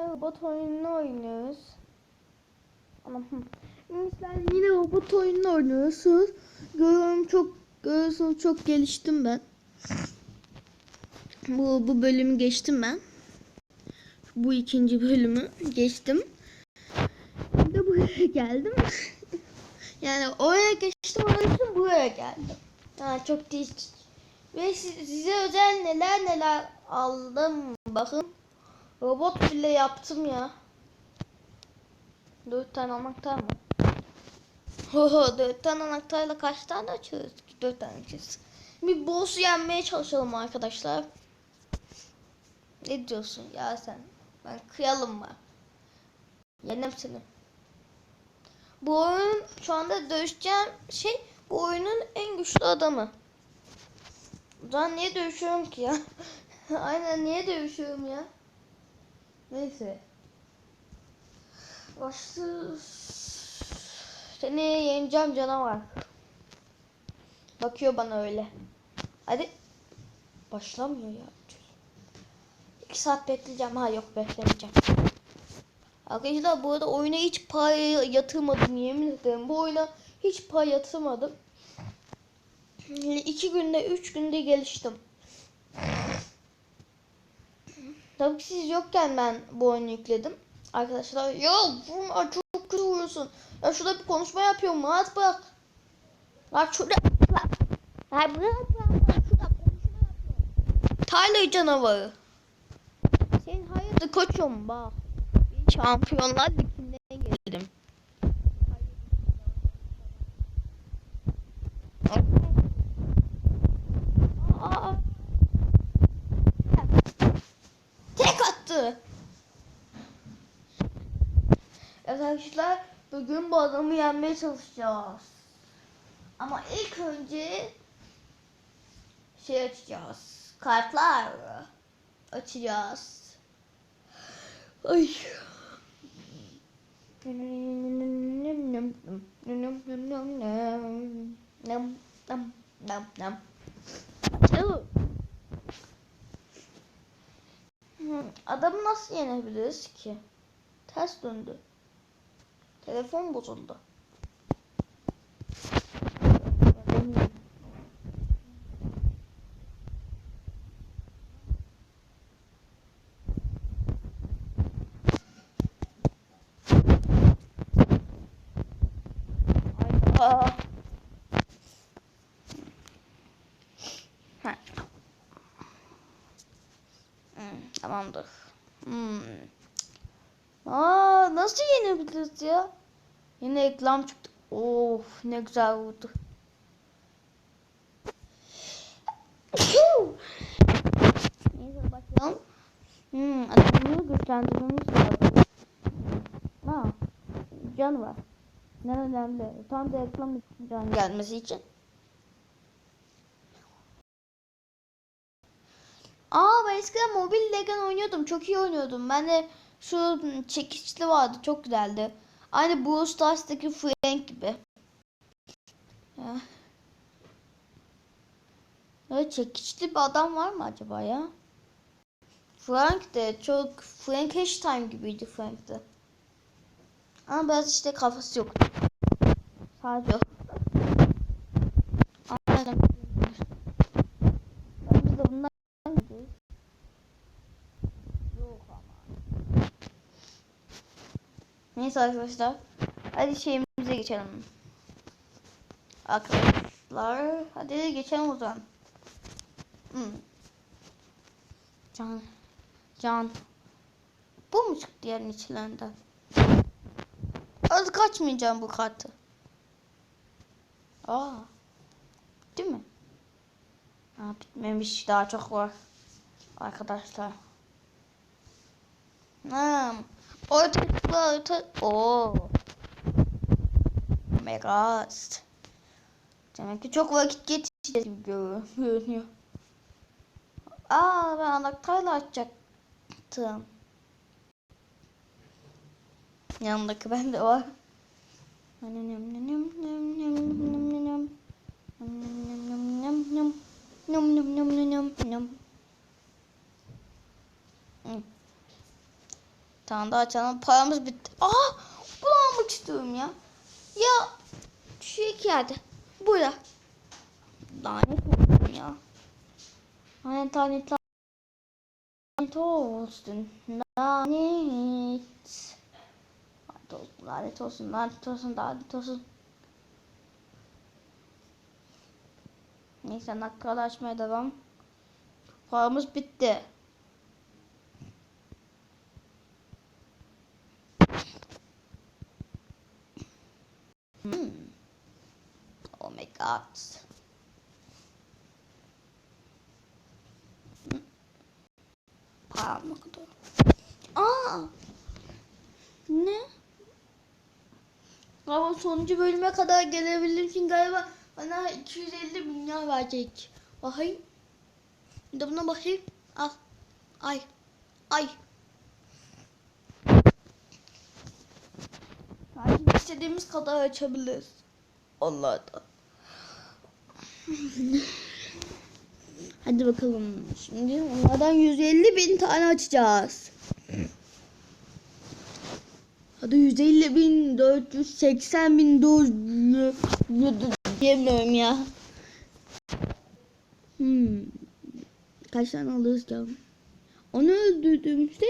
robot oyununu oynuyoruz. Gençler yine robot oyununu oynuyorsunuz. Görüyorum çok görüyorsunuz çok geliştim ben. Bu bu bölümü geçtim ben. Bu ikinci bölümü geçtim. Bir de buraya geldim. yani oraya geçtim onun için buraya geldim. Yani çok değişik. Ve si- size özel neler neler aldım. Bakın. Robot bile yaptım ya. Dört tane anahtar mı? Oho dört tane anahtarla kaç tane açıyoruz? Dört tane açıyoruz. Bir boss yenmeye çalışalım arkadaşlar. Ne diyorsun ya sen? Ben kıyalım mı? Yenem seni. Bu oyun şu anda dövüşeceğim şey bu oyunun en güçlü adamı. Zaman niye dövüşüyorum ki ya? Aynen niye dövüşüyorum ya? Neyse. Başlı seni yeneceğim canavar. Bakıyor bana öyle. Hadi. Başlamıyor ya. İki saat bekleyeceğim. Ha yok beklemeyeceğim. Arkadaşlar bu arada oyuna hiç para yatırmadım yemin ederim. Bu oyuna hiç para yatırmadım. İki günde, üç günde geliştim. Tabii ki siz yokken ben bu oyunu yükledim. Arkadaşlar ya vurma çok kötü vuruyorsun. Ya şurada bir konuşma yapıyorum. Rahat bırak. Lan şurada bırak. Lan bırak bırak. Şurada konuşma yapıyorum. Tyler canavarı. Senin hayırdır koçum bak. Şampiyonlar liginden geldim. Aa. Tek attı. Evet arkadaşlar bugün bu adamı yenmeye çalışacağız. Ama ilk önce şey açacağız. Kartlar açacağız. Ay. Adamı nasıl yenebiliriz ki? Ters döndü. Telefon bozuldu. Hayda. Ha. Hmm, tamamdır. Hmm. Yenebiliriz ya? Yine reklam çıktı. Of ne güzel oldu. Neyse başlayalım. Hmm, adamını güçlendirmemiz lazım. Ha, can var. Ne önemli. Tam da reklam can gelmesi için. Aa ben eskiden Mobile Legend oynuyordum. Çok iyi oynuyordum. Ben de şu çekiçli vardı. Çok güzeldi. Aynı Brawl Stars'taki Frank gibi. Böyle çekiçli bir adam var mı acaba ya? Frank de çok Frank Time gibiydi Frank de. Ama biraz işte kafası yok. Sadece yok. Aynen. Biz de bundan gidiyoruz. Yok ama. Neyse arkadaşlar. Hadi şeyimize geçelim. Arkadaşlar. Hadi geçelim o zaman. Hmm. Can. Can. Bu mu çıktı yerin içlerinden? Az kaçmayacağım bu kartı. Aa. Değil mi? Ha, bitmemiş. Daha çok var. Arkadaşlar. Ha. Orta tıkla orta. Oo. Megast. Demek ki çok vakit geçeceğiz gibi görünüyor. Aa ben anahtarla açacaktım. Yanındaki bende var. Bir tane daha açalım. Paramız bitti. Aa! Bunu almak istiyorum ya. Ya şu iki yerde. Burada. Lanet ya. Lanet lanet lanet olsun. Lanet. Lanet olsun, lanet olsun, lanet olsun, lanet olsun. Neyse nakkalı açmaya devam. Paramız bitti. Hmm. Param ne kadar? Aa! Ne? Galiba sonuncu bölüme kadar gelebildiğim için galiba bana 250 milyar verecek. Bakayım. Bir de buna bakayım. Al. Ay. Ay. Yani istediğimiz kadar açabiliriz. Allah'tan. Hadi bakalım. Şimdi onlardan 150 bin tane açacağız. Hadi 150 bin 480 bin 400 diyemiyorum ya. Hmm. Kaç tane alırız ya? Onu öldürdüğümüzde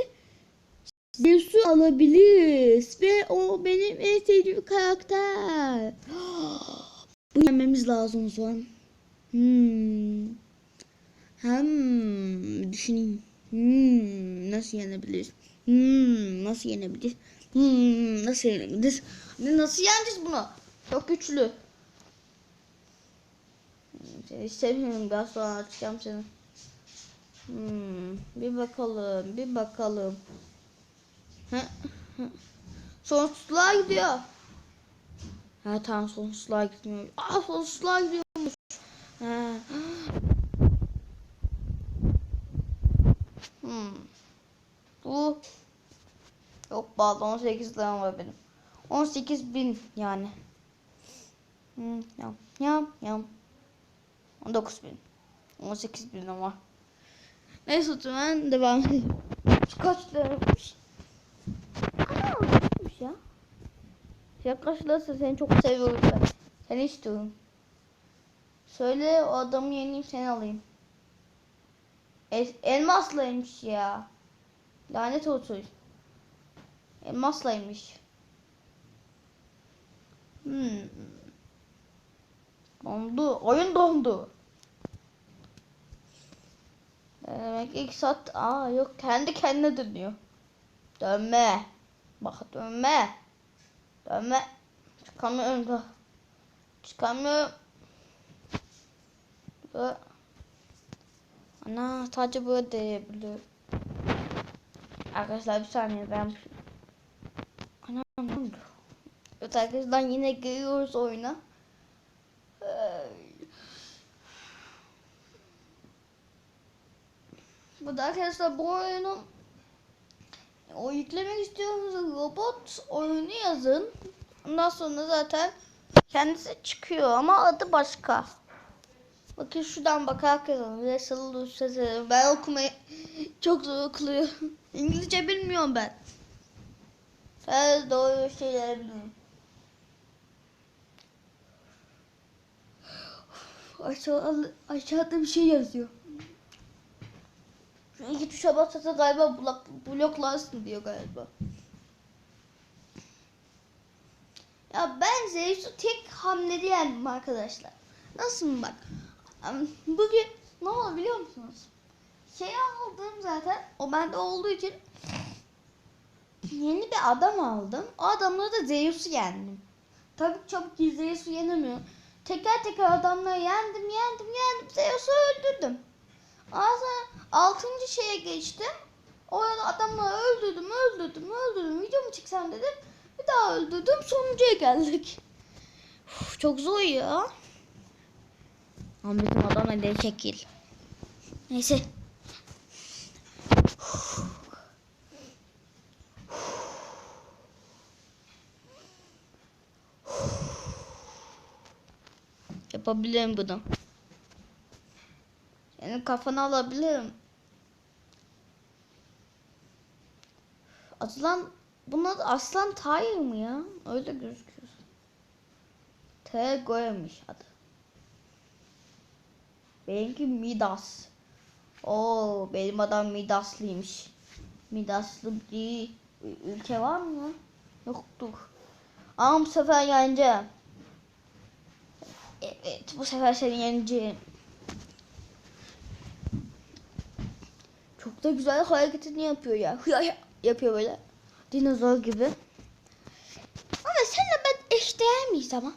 Zeus'u alabiliriz. Ve o benim en sevdiğim karakter. Bu yenmemiz lazım o Hmm. Hem düşüneyim. Hmm. Nasıl yenebiliriz? Hmm. Nasıl yenebiliriz? Hmm. Nasıl yenebiliriz? Ne- Nasıl yeneceğiz bunu? Çok güçlü. Hmm, Seni istemiyorum. Biraz sonra açacağım seni. Hmm, bir bakalım, bir bakalım. Sonsuzluğa gidiyor. Ha tamam sonsuzluğa gitmiyor. Aa sonsuzluğa gidiyormuş. Ha. Hmm. Bu yok bazı 18 liram var benim. 18 bin yani. Hmm, yam yam yam. 19 bin. 18 bin ama. Neyse o devam edelim. Şu kaç liraymış? Ana ya. Liraysa seni çok seviyorum ben. Seni istiyorum. Söyle o adamı yeneyim seni alayım. Es elmaslıymış ya. Lanet olsun. Elmaslıymış. Hmm. Dondu. Oyun dondu. Demek ilk saat aa yok kendi kendine dönüyor. Dönme. Bak dönme. Dönme. Çıkamıyorum da. Çıkamıyorum. Ana sadece böyle değebiliyor. Arkadaşlar bir saniye ben Ana ne oldu? Evet arkadaşlar yine giriyoruz oyuna. Bu da arkadaşlar bu oyunun o yüklemek istiyorsanız robot oyunu yazın. Ondan sonra zaten kendisi çıkıyor ama adı başka. Bakın şuradan bakarak yazalım. Wrestle Lucas Ben okumayı çok zor okuluyor. İngilizce bilmiyorum ben. Sadece doğru şeyler biliyorum. Aşağı, aşağıda bir şey yazıyor. Şu iki tuşa basarsa galiba blok, bloklarsın diyor galiba. Ya ben Zeus'u tek hamlede yendim arkadaşlar. Nasıl mı bak? Bugün ne oldu biliyor musunuz? Şey aldım zaten. O bende olduğu için yeni bir adam aldım. O adamla da Zeus'u yendim. Tabii çabuk Zeus'u yenemiyorum. Teker teker adamları yendim, yendim, yendim. Zeus'u öldürdüm. Sonra altıncı şeye geçtim. Orada adamları öldürdüm, öldürdüm, öldürdüm. Video mu çeksem dedim. Bir daha öldürdüm. Sonuncuya geldik. Uf, çok zor ya. Ahmet'in adam elde çekil. Neyse. Yapabilirim bunu. Senin kafanı alabilirim. Aslan bunun adı Aslan Tahir mı ya? Öyle gözüküyor. T koymuş adı. Benimki Midas. Oo benim adam Midaslıymış. Midaslı bir ülke var mı? Yoktur. Ama bu sefer yeneceğim. Evet bu sefer seni yeneceğim. Çok da güzel hareketini yapıyor ya. Hıya yapıyor böyle. Dinozor gibi. Ama senle ben eşdeğer miyiz ama?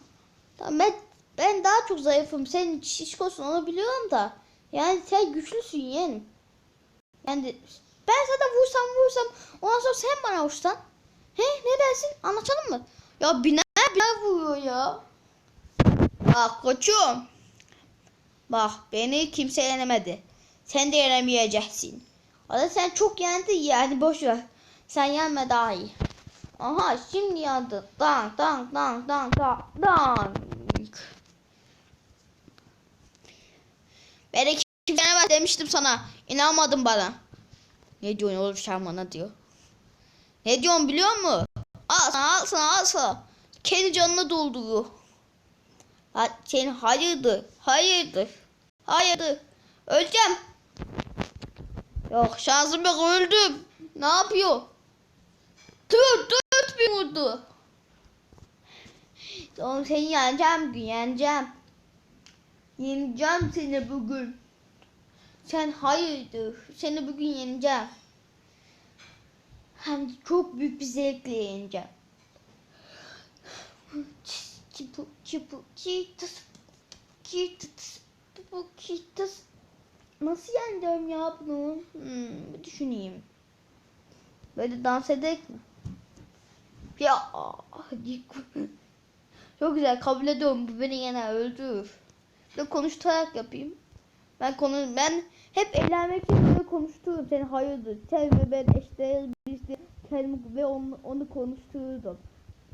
Tamam ben, ben daha çok zayıfım. Sen şişkosun onu biliyorum da. Yani sen güçlüsün yeğenim. Yani ben sana vursam vursam ondan sonra sen bana vursan. He ne dersin? Anlaşalım mı? Ya biner biner vuruyor ya. Bak koçum. Bak beni kimse yenemedi. Sen de yenemeyeceksin. Ama sen çok yendin yani boş ver. Sen yenme daha iyi. Aha şimdi yandı. Dank dank dank dank dank dank. Beni kimse yenemez demiştim sana. İnanmadın bana. Ne diyorsun oğlum sen bana diyor. Ne diyorsun biliyor musun? Al sana al sana. Kendi canını dolduruyor. Ha, senin hayırdır, hayırdır, hayırdır. Öleceğim. Yok şansım yok öldüm. Ne yapıyor? Tut tut bir vurdu. Oğlum seni yeneceğim gün yeneceğim. Yeneceğim seni bugün. Sen hayırdır. Seni bugün yeneceğim. Hem çok büyük bir zevkle yeneceğim. Çipu çipu çitus çitus bu çitus Nasıl yeneceğim ya bunu? Hmm, bir düşüneyim. Böyle dans edek mi? Ya. Çok güzel kabul ediyorum. Bu beni yine öldürür. Bir de konuşarak yapayım. Ben konu ben hep eğlenmek için böyle konuştururum. Seni hayırdır. Sen ve ben eşdeğer birisi kendimi ve onu, onu konuştururdum.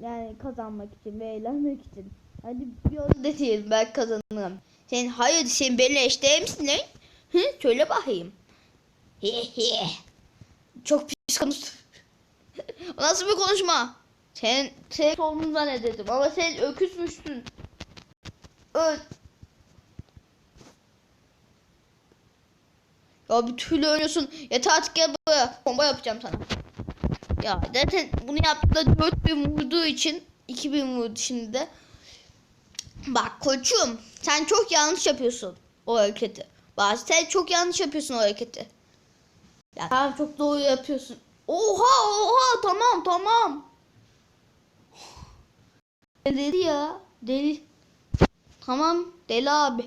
Yani kazanmak için ve eğlenmek için. Hadi bir onu deneyelim ben kazanırım. Sen hayır sen benimle eşdeğer misin lan? Hı? Söyle bakayım. He he. Çok pis konuş. Nasıl bir konuşma? Sen sen olduğunu zannederdim ama sen öküzmüşsün. Öl. Ya bir türlü ölüyorsun. Yeter artık gel buraya. Bomba yapacağım sana. Ya zaten bunu yaptığında 4000 vurduğu için 2000 vurdu şimdi de. Bak koçum sen çok yanlış yapıyorsun o hareketi. Bak sen çok yanlış yapıyorsun o hareketi. Ya tamam çok doğru yapıyorsun. Oha oha tamam tamam. Deli ya deli. Tamam deli abi.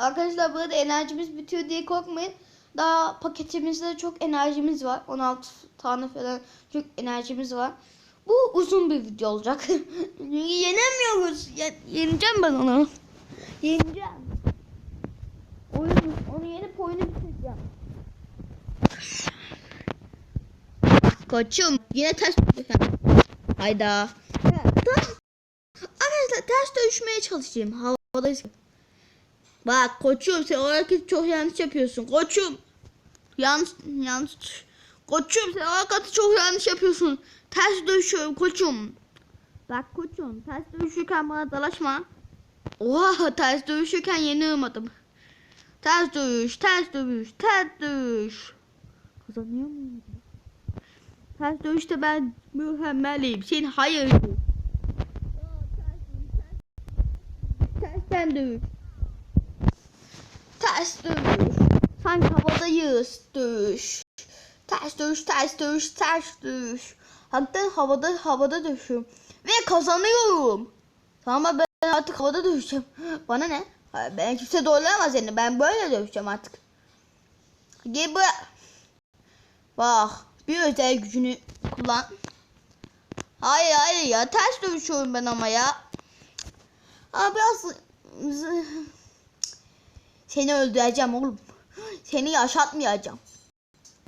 Arkadaşlar burada enerjimiz bitiyor diye korkmayın. Daha paketimizde çok enerjimiz var. 16 tane falan çok enerjimiz var. Bu uzun bir video olacak. Yenemiyoruz. Ye- yeneceğim ben onu. Yeneceğim. Oyun, onu yenip oyunu bitireceğim. Koçum yine ters düşeceğim. Hayda. Evet, tamam. Arkadaşlar ters dövüşmeye çalışayım. Havadayız. Bak koçum sen o çok yanlış yapıyorsun. Koçum. Yanlış yanlış. Koçum sen o çok yanlış yapıyorsun. Ters dövüşüyorum koçum. Bak koçum ters dövüşürken bana dalaşma. Oha ters dövüşürken yeniyorum adamı. Ters dövüş, ters dövüş, ters dövüş. Kazanıyor muyum? Ters dövüşte ben mükemmelim. Sen hayır. Tersten dövüş. Ters dövüş. Sanki havadayız dövüş. Ters dövüş, ters dövüş, ters dövüş. Hatta havada havada dövüşüyorum. Ve kazanıyorum. Tamam ben artık havada dövüşeceğim. Bana ne? Ben kimse dolayamaz yani. Ben böyle dövüşeceğim artık. Buraya. Bak. Bir özel gücünü kullan. Hayır hayır ya. Ters dövüşüyorum ben ama ya. Abi biraz seni öldüreceğim oğlum. Seni yaşatmayacağım.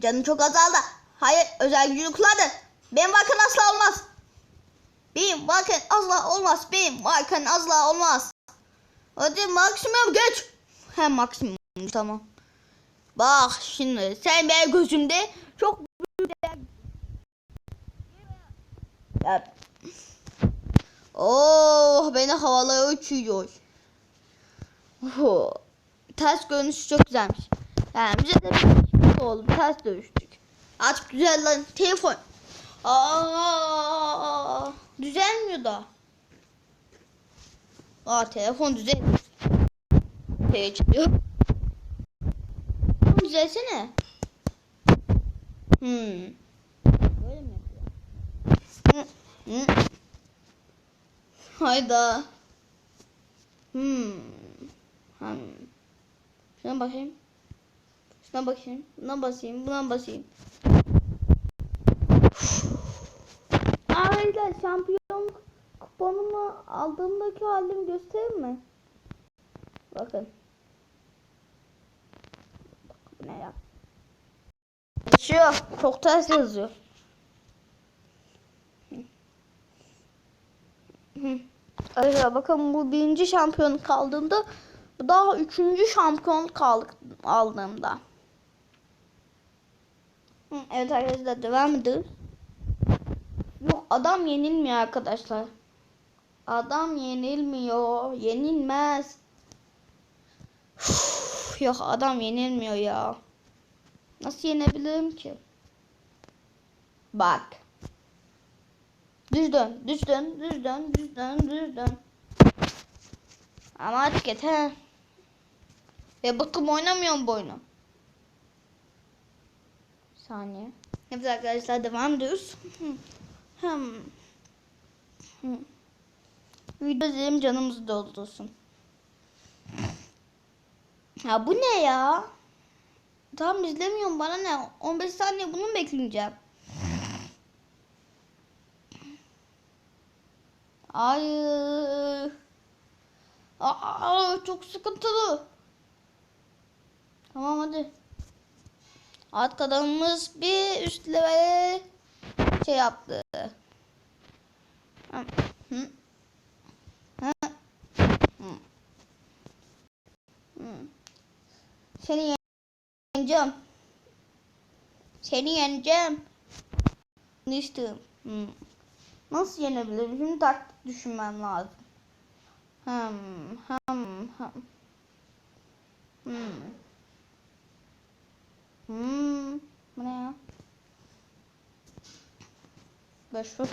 Canın çok azaldı. Hayır özel gücünü kullandı. Benim varken asla olmaz. Benim varken asla olmaz. Benim varken asla olmaz. Hadi maksimum geç. Hem maksimum tamam. Bak şimdi sen benim gözümde çok büyük Ya. Oh beni havalara uçuyor. Oh. Ters görünüşü çok güzelmiş. Yani bize de bir şey oldu. Ters dövüştük. Artık güzel lan. Telefon. Aa, düzelmiyor da. Aa telefon düzel. Şey çıkıyor. Düzelsene. Hmm. Böyle mi yapıyor? Hayda. Hmm. Hmm. Şuna bakayım. Şuna bakayım. Buna basayım. Buna basayım. Arkadaşlar şampiyonluk kuponumu aldığımdaki halimi göstereyim mi? Bakın. Ne ya? Geçiyor. Çok ters yazıyor. Arkadaşlar bakın bu birinci şampiyon kaldığımda bu daha üçüncü şampiyon kaldık aldığımda. Evet arkadaşlar devam ediyoruz. Yok adam yenilmiyor arkadaşlar. Adam yenilmiyor. Yenilmez. Uf, yok adam yenilmiyor ya. Nasıl yenebilirim ki? Bak. Düz dön, düz dön, düz dön, düz dön, düz dön. Ama artık yeter. Ve bakım oynamıyorum bu oyunu. Saniye. Evet arkadaşlar devam ediyoruz. Hmm. Hmm. Video izleyelim canımızı doldursun. Ya bu ne ya? Tamam izlemiyorum bana ne? 15 saniye bunu mu bekleyeceğim? Hayır. Aa, çok sıkıntılı. Tamam hadi. Alt kadınımız bir üst level şey yaptı. Seni yeneceğim. Seni yeneceğim. Ne istiyorum? Hı. Nasıl yenebilirim? Şimdi taktik düşünmem lazım. Hmm, hmm, hmm. Hmm. Hmm. Bu ne ya? Şu...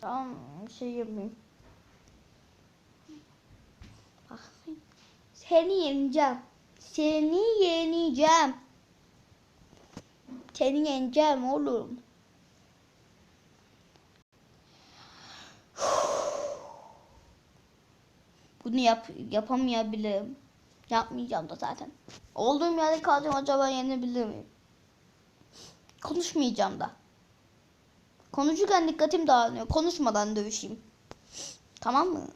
Tamam şey yapayım. Bak. Seni yeneceğim. Seni yeneceğim. Seni yeneceğim oğlum. Bunu yap yapamayabilirim. Yapmayacağım da zaten. Olduğum yerde kalacağım acaba yenebilir miyim? Konuşmayacağım da. Konuşurken dikkatim dağılıyor. Konuşmadan dövüşeyim. Tamam mı?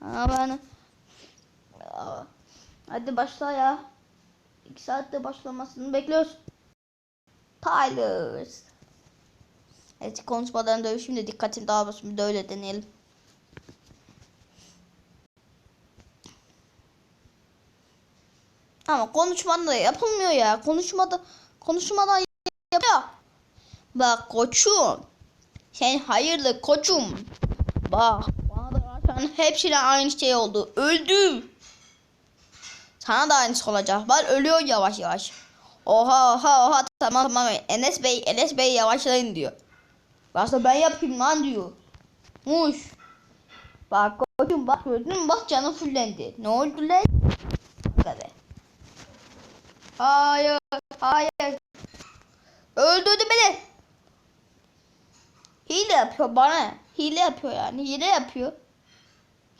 Ha ben... Hadi başla ya. İki saatte başlamasını bekliyoruz. Tyler. Evet konuşmadan dövüşeyim de dikkatim dağılmasın. Bir de öyle deneyelim. Ama konuşmada yapılmıyor ya. Konuşmada konuşmadan yapıyor. Bak koçum. Sen hayırlı koçum. Bak bana da zaten hepsine aynı şey oldu. Öldüm. Sana da aynısı olacak. Bak ölüyor yavaş yavaş. Oha oha oha tamam tamam. Enes Bey Enes Bey yavaşlayın diyor. Başta ben yapayım lan diyor. Muş. Bak koçum bak gördün mü bak canım fullendi. Ne oldu lan? Hayır, hayır. Öldürdü beni. Hile yapıyor bana. Hile yapıyor yani. Hile yapıyor.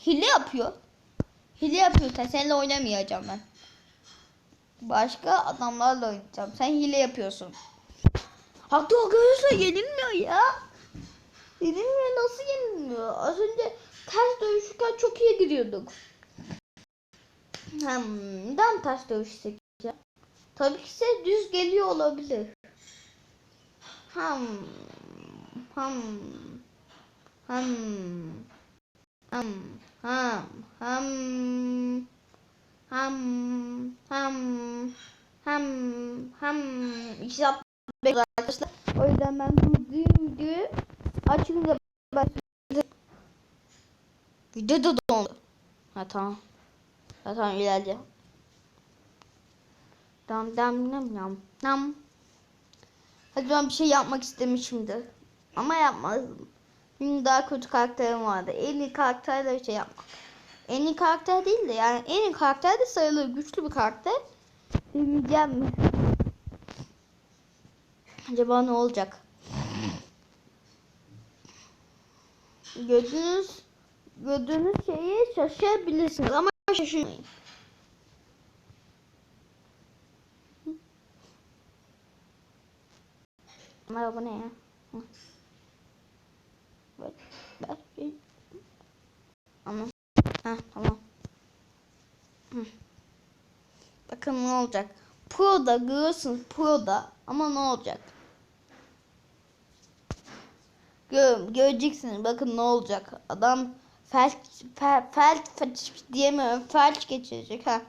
Hile yapıyor. Hile yapıyorsan seninle oynamayacağım ben. Başka adamlarla oynayacağım. Sen hile yapıyorsun. Hatta arkadaşlar yenilmiyor ya. Yenilmiyor nasıl yenilmiyor? Az önce ters dövüşürken çok iyi gidiyorduk. Neden ters dövüşsek? Tabii ki size düz geliyor olabilir. Ham ham ham ham ham ham ham ham ham ham bekliyoruz arkadaşlar. O yüzden ben bu videoyu açınca ben video da dondu. Ha tamam. Ha tamam ilerle. Dam dam nam nam nam. Hadi ben bir şey yapmak istemişimdir. Ama yapmadım. Çünkü daha kötü karakterim vardı. En iyi karakterle bir şey yapmak. En iyi karakter değil de yani en iyi karakter de sayılır. Güçlü bir karakter. Deneyeceğim mi? Acaba ne olacak? Gördüğünüz gördüğünüz şeyi şaşırabilirsiniz ama şaşırmayın. Merhaba ne ya? Bak, bak, Tamam. Bakın ne olacak. Pro'da görüyorsunuz Pro'da ama ne olacak? Gör, göreceksiniz bakın ne olacak. Adam felç fel, fel, felç diyemiyorum. Felç geçirecek ha.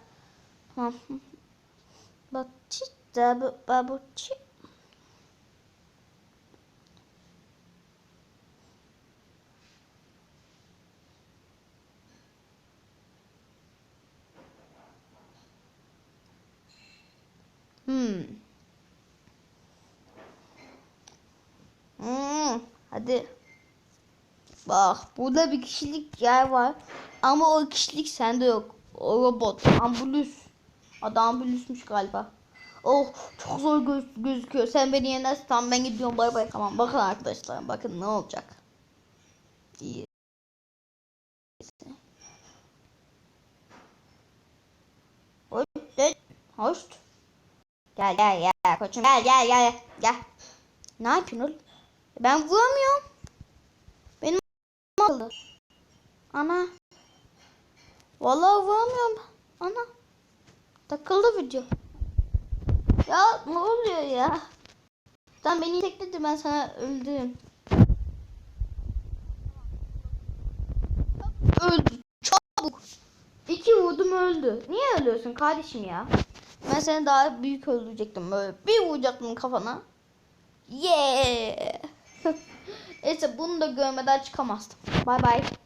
Tamam. Batista babuçi. Hmm. Hmm. Hadi. Bak burada bir kişilik yer var. Ama o kişilik sende yok. O robot. Ambulüs. Adı ambulüsmüş galiba. Oh çok zor göz gözüküyor. Sen beni yenersin. Tamam ben gidiyorum bay bay. Tamam bakın arkadaşlar bakın ne olacak. İyi. Hoş. Gel gel gel koçum gel gel gel gel. Ne yapıyorsun oğlum? Ben vuramıyorum. Akıllı. Ana. Vallahi vuramıyorum. Ana. Takıldı video. Ya ne oluyor ya? Sen beni tekledi ben sana öldüm. Öldü. Çabuk. İki vurdum öldü. Niye ölüyorsun kardeşim ya? Ben seni daha büyük öldürecektim böyle. Bir vuracaktım kafana. Yeah. Neyse bunu da görmeden çıkamazdım. Bye. Bye.